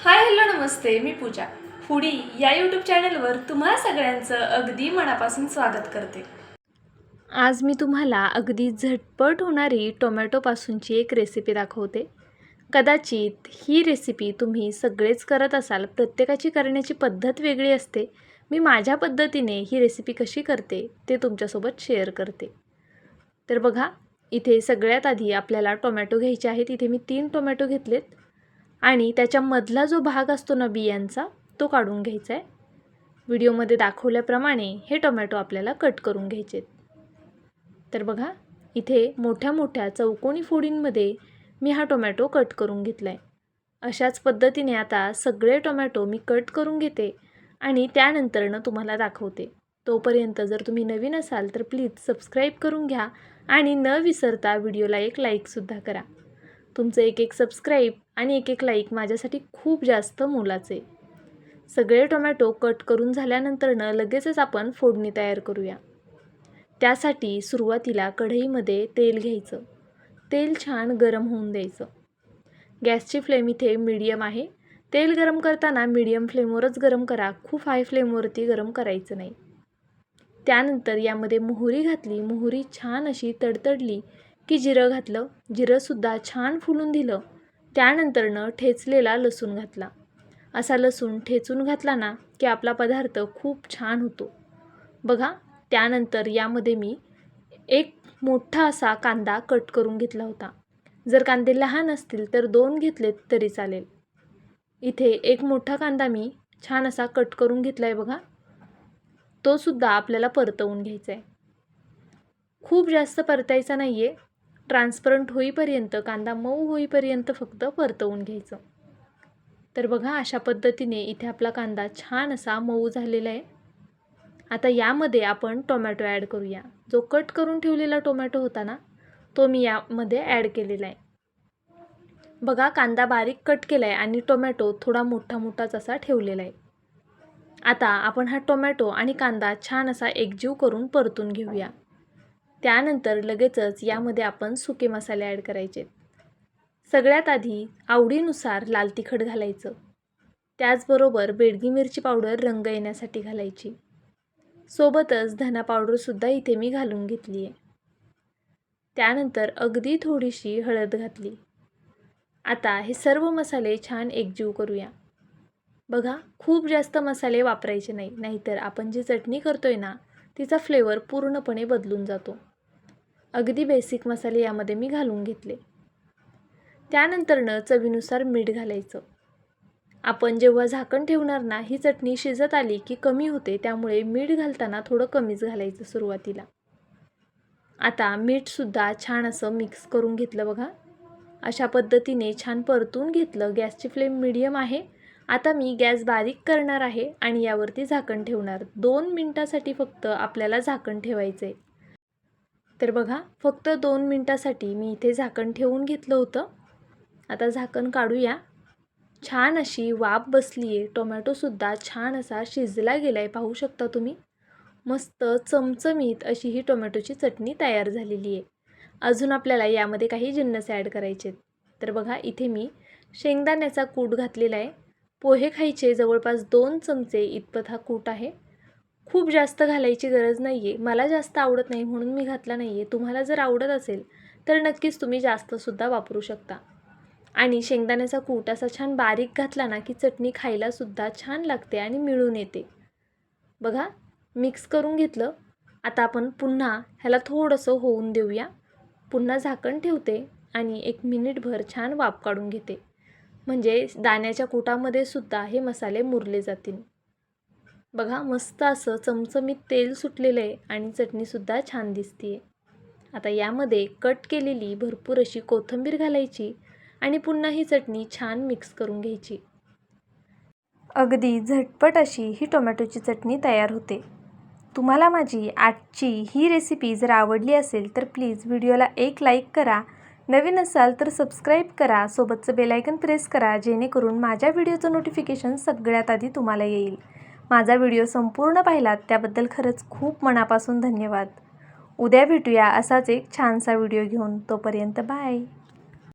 हाय hello नमस्ते मी Pooja. Foodie या यूट्यूब चॅनलवर तुम्हा सगळ्यांचं अगदी मनापासून स्वागत करते. आज मी तुम्हाला अगदी झटपट होणारी टोमॅटोपासूनची एक रेसिपी दाखवते. कदाचित ही रेसिपी तुम्ही सगळेच करत असाल प्रत्येकाची करण्याची पद्धत वेगळी असते. मी माझ्या पद्धतीने ही रेसिपी कशी करते ते तुमच्यासोबत शेअर करते. तर बघा इथे सगळ्यात आधी आपल्याला टोमॅटो घ्यायचे आहेत इथे मी तीन टोमॅटो घेतलेत. आणि त्याच्यामधला जो भाग असतो ना बियांचा तो काढून घ्यायचा आहे. व्हिडिओमध्ये दाखवल्याप्रमाणे हे टोमॅटो आपल्याला कट करून घ्यायचे आहेत. तर बघा इथे मोठ्या मोठ्या चौकोनी फोडींमध्ये मी हा टोमॅटो कट करून घेतला आहे अशाच पद्धतीने आता सगळे टोमॅटो मी कट करून घेते आणि त्यानंतरनं तुम्हाला दाखवते. तोपर्यंत जर तुम्ही नवीन असाल तर प्लीज सबस्क्राईब करून घ्या आणि न विसरता व्हिडिओला एक लाईकसुद्धा करा. तुमचं एक एक सबस्क्राईब आणि एक एक लाईक माझ्यासाठी खूप जास्त मोलाचे. सगळे टोमॅटो कट करून झाल्यानंतरनं लगेचच आपण फोडणी तयार करूया. त्यासाठी सुरुवातीला कढईमध्ये तेल घ्यायचं. तेल छान गरम होऊन द्यायचं. गॅसची फ्लेम इथे मीडियम आहे. तेल गरम करताना मीडियम फ्लेमवरच गरम करा. खूप हाय फ्लेमवरती गरम करायचं नाही. त्यानंतर यामध्ये मोहरी घातली. मोहरी छान अशी तडतडली. की जिरं घातलं. जिरंसुद्धा छान फुलून दिलं. त्यानंतरनं ठेचलेला लसूण घातला. असा लसूण ठेचून घातला ना की आपला पदार्थ खूप छान होतो. बघा त्यानंतर यामध्ये मी एक मोठा असा कांदा कट करून घेतला होता. जर कांदे लहान असतील तर दोन घेतलेत तरी चालेल. इथे एक मोठा कांदा मी छान असा कट करून घेतला आहे बघा. तोसुद्धा आपल्याला परतवून घ्यायचा आहे खूप जास्त परतायचा नाही आहे ट्रान्सपरंट होईपर्यंत कांदा मऊ होईपर्यंत फक्त परतवून घ्यायचं. तर बघा अशा पद्धतीने इथे आपला कांदा छान असा मऊ झालेला आहे. आता यामध्ये आपण टोमॅटो ॲड करूया. जो कट करून ठेवलेला टोमॅटो होता ना तो मी यामध्ये ॲड केलेला आहे. बघा कांदा बारीक कट केला आहे आणि टोमॅटो थोडा मोठा मोठाच असा ठेवलेला आहे. आता आपण हा टोमॅटो आणि कांदा छान असा एकजीव करून परतून घेऊया. त्यानंतर लगेचच यामध्ये आपण सुके मसाले ॲड करायचे. सगळ्यात आधी आवडीनुसार लाल तिखट घालायचं. त्याचबरोबर बेडगी मिरची पावडर रंग येण्यासाठी घालायची. सोबतच धना पावडरसुद्धा इथे मी घालून घेतली आहे त्यानंतर अगदी थोडीशी हळद घातली. आता हे सर्व मसाले छान एकजीव करूया. बघा खूप जास्त मसाले वापरायचे नाही नाहीतर आपण जी चटणी करतोय ना तिचा फ्लेवर पूर्णपणे बदलून जातो. अगदी बेसिक मसाले यामध्ये मी घालून घेतले. त्यानंतरनं चवीनुसार मीठ घालायचं. आपण जेव्हा झाकण ठेवणार ना ही चटणी शिजत आली की कमी होते त्यामुळे मीठ घालताना थोडं कमीच घालायचं सुरुवातीला. आता मीठसुद्धा छान असं मिक्स करून घेतलं बघा. अशा पद्धतीने छान परतून घेतलं. गॅसची फ्लेम मिडियम आहे. आता मी गॅस बारीक करणार आहे आणि यावरती झाकण ठेवणार. दोन मिनटासाठी फक्त आपल्याला झाकण ठेवायचं आहे तर बघा फक्त दोन मिनटासाठी मी इथे झाकण ठेवून घेतलं होतं. आता झाकण काढूया. छान अशी वाफ बसली आहे टोमॅटोसुद्धा छान असा शिजला गेला आहे पाहू शकता तुम्ही. मस्त चमचमीत अशी ही टोमॅटोची चटणी तयार झालेली आहे अजून आपल्याला यामध्ये काही जिन्नस ॲड करायचे आहेत तर बघा इथे मी शेंगदाण्याचा कूट घातलेला आहे. पोहे खायचे जवळपास दोन चमचे इतपत हा कूट आहे. खूप जास्त घालायची गरज नाही आहे मला जास्त आवडत नाही म्हणून मी घातला नाही आहे तुम्हाला जर आवडत असेल तर नक्कीच तुम्ही जास्तसुद्धा वापरू शकता. आणि शेंगदाण्याचा कूट असा छान बारीक घातला ना की चटणी खायलासुद्धा छान लागते आणि मिळून येते. बघा मिक्स करून घेतलं. आता आपण पुन्हा ह्याला थोडंसं होऊन देऊया. पुन्हा झाकण ठेवते आणि एक मिनिटभर छान वाफ काढून घेते. म्हणजे दाण्याच्या कुटामध्ये सुद्धा हे मसाले मुरले जातील. बघा मस्त असं चमचमीत तेल सुटलेलं आहे आणि चटणीसुद्धा छान दिसते आता यामध्ये कट केलेली भरपूर अशी कोथिंबीर घालायची आणि पुन्हा ही चटणी छान मिक्स करून घ्यायची. अगदी झटपट अशी ही टोमॅटोची चटणी तयार होते. तुम्हाला माझी आजची ही रेसिपी जर आवडली असेल तर प्लीज व्हिडिओला एक लाईक करा. नवीन असाल तर सबस्क्राईब करा. सोबतचं बेलायकन प्रेस करा जेणेकरून माझ्या व्हिडिओचं नोटिफिकेशन सगळ्यात आधी तुम्हाला येईल. माझा व्हिडिओ संपूर्ण पाहिलात त्याबद्दल खरंच खूप मनापासून धन्यवाद. उद्या भेटूया असाच एक छानसा व्हिडिओ घेऊन. तोपर्यंत बाय.